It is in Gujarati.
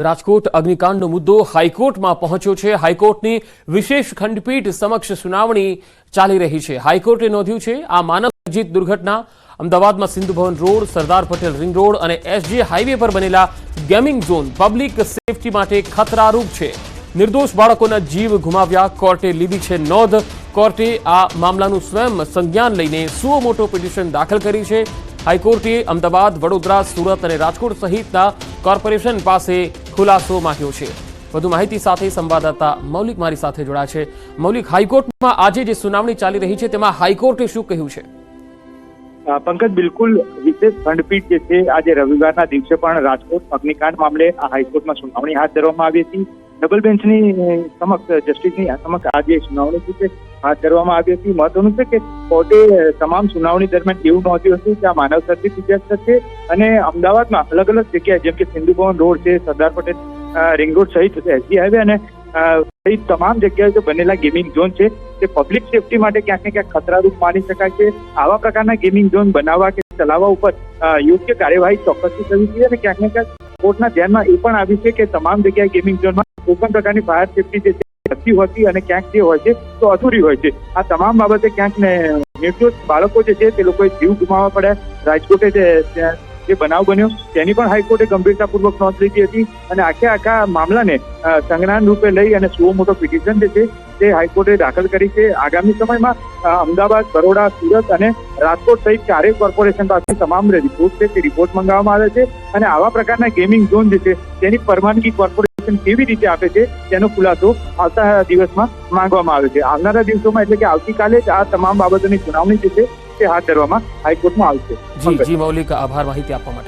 રાજકોટ અગ્નિકાંડનો મુદ્દો હાઈકોર્ટમાં પહોંચ્યો છે. હાઈકોર્ટની વિશેષ ખંડપીઠ સમક્ષ સુનાવણી ચાલી રહી છે. હાઈકોર્ટે નોંધ્યું છે, આ માનવ સર્જિત દુર્ઘટના અમદાવાદમાં Sindhu Bhavan road, Sardar Patel ring road અને એસજી હાઈવે પર બનેલા ગેમિંગ ઝોન પબ્લિક સેફટી માટે ખતરારૂપ છે. નિર્દોષ બાળકોના જીવ ગુમાવ્યા. કોર્ટે લીધી છે નોંધ. કોર્ટે આ મામલાનું સ્વયં સંજ્ઞાન લઈને સુઓ મોટો પિટિશન દાખલ કરી છે. હાઈકોર્ટે અમદાવાદ, વડોદરા, સુરત અને રાજકોટ સહિતના કોર્પોરેશન પાસે ખુલાસો માંગ્યો છે. વધુ માહિતી સાથે સંવાદદાતા મૌલિક મારી સાથે જોડાયા છે. મૌલિક, હાઈકોર્ટમાં આજે જે સુનાવણી ચાલી રહી છે, તેમાં હાઈકોર્ટે શું કહ્યું છે? પંકજ, બિલકુલ વિશેષ ખંડપીઠ જે છે, આજે રવિવારના દિવસે પણ રાજકોટ અગ્નિકાંડ મામલે આ હાઈકોર્ટમાં સુનાવણી હાથ ધરવામાં આવી હતી. ડબલ બેન્ચની સમક્ષ, જસ્ટિસની સમક્ષ આજે સુનાવણી છે. હાથ ધરવામાં આવી હતી. મહત્વનું છે કે કોર્ટે તમામ સુનાવણી દરમિયાન એવું નોંધ્યું હતું કે આ માનવ સર્જિત ઇતિહાસ છે અને અમદાવાદમાં અલગ અલગ જગ્યાએ, જેમ કે સિંધુ ભવન રોડ છે, સરદાર પટેલ રિંગ રોડ સહિત એસજી હાઈવે અને સહિત તમામ જગ્યાએ જે બનેલા ગેમિંગ ઝોન છે તે પબ્લિક સેફટી માટે ક્યાંક ને ક્યાંક ખતરારૂપ માની શકાય છે. આવા પ્રકારના ગેમિંગ ઝોન બનાવવા કે ચલાવવા ઉપર યોગ્ય કાર્યવાહી ચોક્કસથી થવી જોઈએ અને ક્યાંક ને ક્યાંક કોર્ટના ધ્યાનમાં એ પણ આવ્યું છે કે તમામ જગ્યાએ ગેમિંગ ઝોનમાં કોઈ પણ પ્રકારની ફાયર સેફટી જે નથી હોતી અને ક્યાંક જે હોય છે તો અધૂરી હોય છે. આ તમામ બાબતે ક્યાંક ને નિર્દોષ બાળકો જે છે તે લોકોએ જીવ ગુમાવવા પડ્યા. રાજકોટે જે બનાવ બન્યો, તેની પણ હાઈકોર્ટે ગંભીરતાપૂર્વક નોંધ લીધી હતી અને આખે આખા મામલાને સંજ્ઞાન રૂપે લઈ અને સુઓ મોટો પિટિશન જે છે તે હાઈકોર્ટે દાખલ કરી છે. આગામી સમયમાં અમદાવાદ, બરોડા, સુરત અને રાજકોટ સહિત ચારેય કોર્પોરેશન પાસે તમામ રિપોર્ટ છે તે રિપોર્ટ મંગાવવામાં આવે છે. અને આવા પ્રકારના ગેમિંગ ઝોન જે છે તેની પરવાનગી કોર્પોરેશન કેવી રીતે આપે છે તેનો ખુલાસો આવતા દિવસમાં માંગવામાં આવે છે. આવનારા દિવસોમાં એટલે કે આવતીકાલે જ આ તમામ બાબતોની સુનાવણી જે છે તે હાથ ધરવામાં હાઈકોર્ટમાં આવશે. જી જી, મૌલિક આભાર માહિતી આપવા માટે.